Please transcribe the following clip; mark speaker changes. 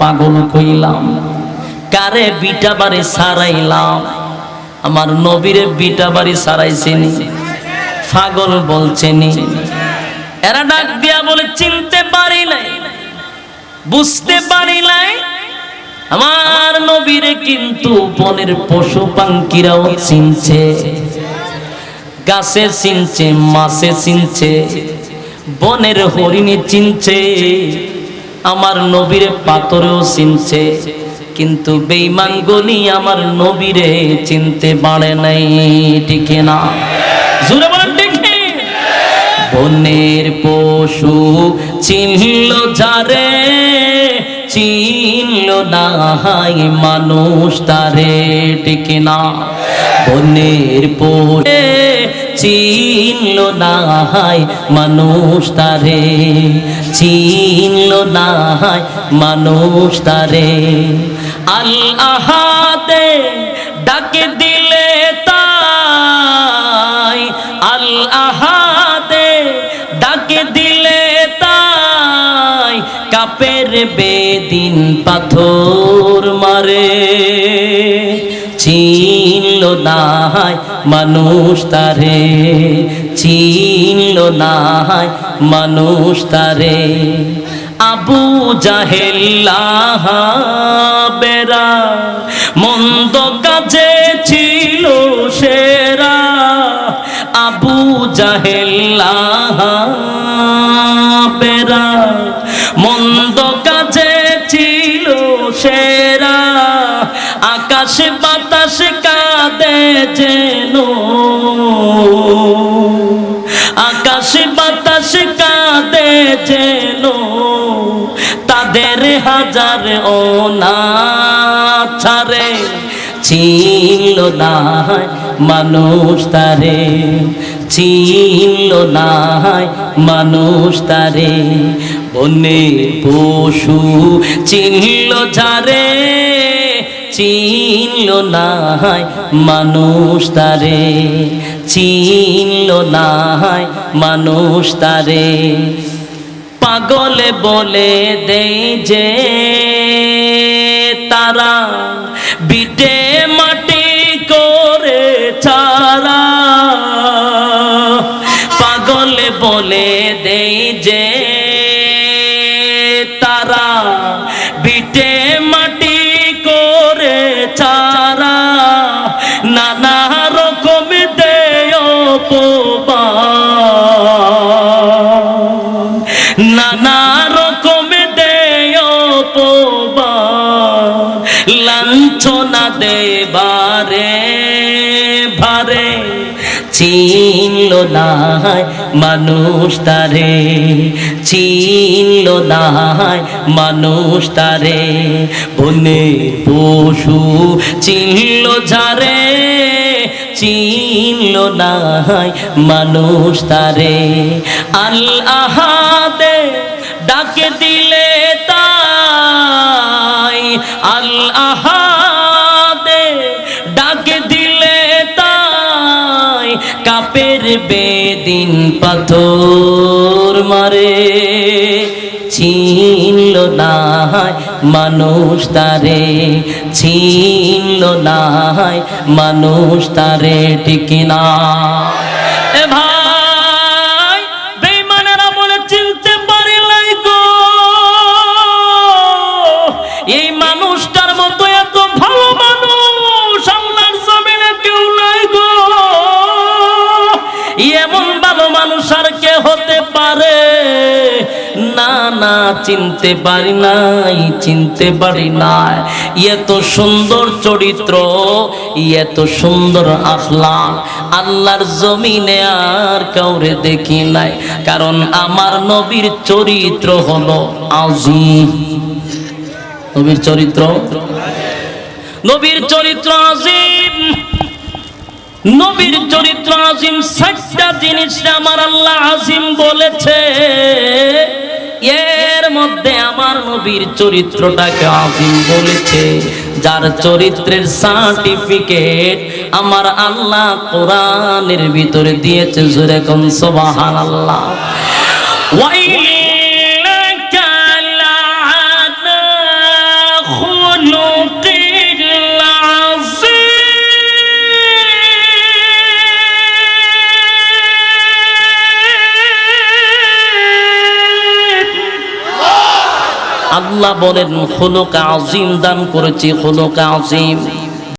Speaker 1: পাগল কইলাম, কারে বিটা বাড়ি সারাইলাম? আমার নবীরে বিটা বাড়ি সারাইছেনি, পাগল বলছেনি। এরা ডাক দিয়া বলে, চিনতে পারি নাই, বুঝতে পারি নাই, আমার নবীরে কিন্তু বনের পশু পাঙ্কিরাও চিনছে, গাছে চিনছে, মাছে চিনছে, বনের হরিণে চিনছে। আমার নবীরে পাথরেও চিনছে, কিন্তু বেঈমানগুলি আমার নবীরে চিনতে পারে নাই, ঠিক না বনের পশু চিনল যারে চিনল না হাই মানুষ তারে, ঠিক না বনের পশু চিনল না হাই মানুষ তারে, চিনল না হাই মানুষ তারে। আল আহাদে ডাকে দিলে তাই আল কাপের বেদিন পাথর মারে। চিনল নাহাই মানুষ তারে, চিনল নাহাই মানুষ তারে। আবু জাহেল্লাহ বেরা মন্দ কাজে ছিল সেরা। আবু জাহেল্লাহ যেন। আকাশ বাতাস কাঁদে যেন। তাদের হাজার অনাথারে চিনল না মানুষ তারে। চিনল না মানুষ তারে। বনে পশু চিনল যারে চিনল না মানুষ তারে, চিনল না মানুষ তারে। পাগলে বলে দেই যে তারা বিটে মাটি করে চারা পাগলে বলে দেই যে লাঞ্ছনা দেবারে, ভারে। চিনল না মানুষ তারে, চিনল না মানুষ তারে। বনে পশু চিনল যারে চিনল না মানুষ তারে। আল আহাদে ডাকে দিলে বেদিন পাথর মারে। ছিনল নাহায় মানুষ তারে ছিনল নাহায় মানুষ তারে ঠিক না। পারে না না, চিনতে পারি নাই, চিনতে পারি নাই। এত সুন্দর চরিত্র, এত সুন্দর আখলা আল্লাহর জমিনে আর কাউরে দেখি নাই, কারণ আমার নবীর চরিত্র হলো আজি নবীর চরিত্র? নবীর চরিত্র আজিম। নবীর চরিত্র আজিম, সাতটা জিনিস আমার আল্লাহ আজিম বলেছে। এর মধ্যে আমার নবীর চরিত্রটাকে আজিম বলেছে। যার চরিত্রের সার্টিফিকেট আমার আল্লাহ কোরআনের ভিতরে দিয়েছে, জোরে কোন সোবাহান আল্লাহ আল্লাহ বলেন হলুক আজিম দান করেছি হলুক আজিম।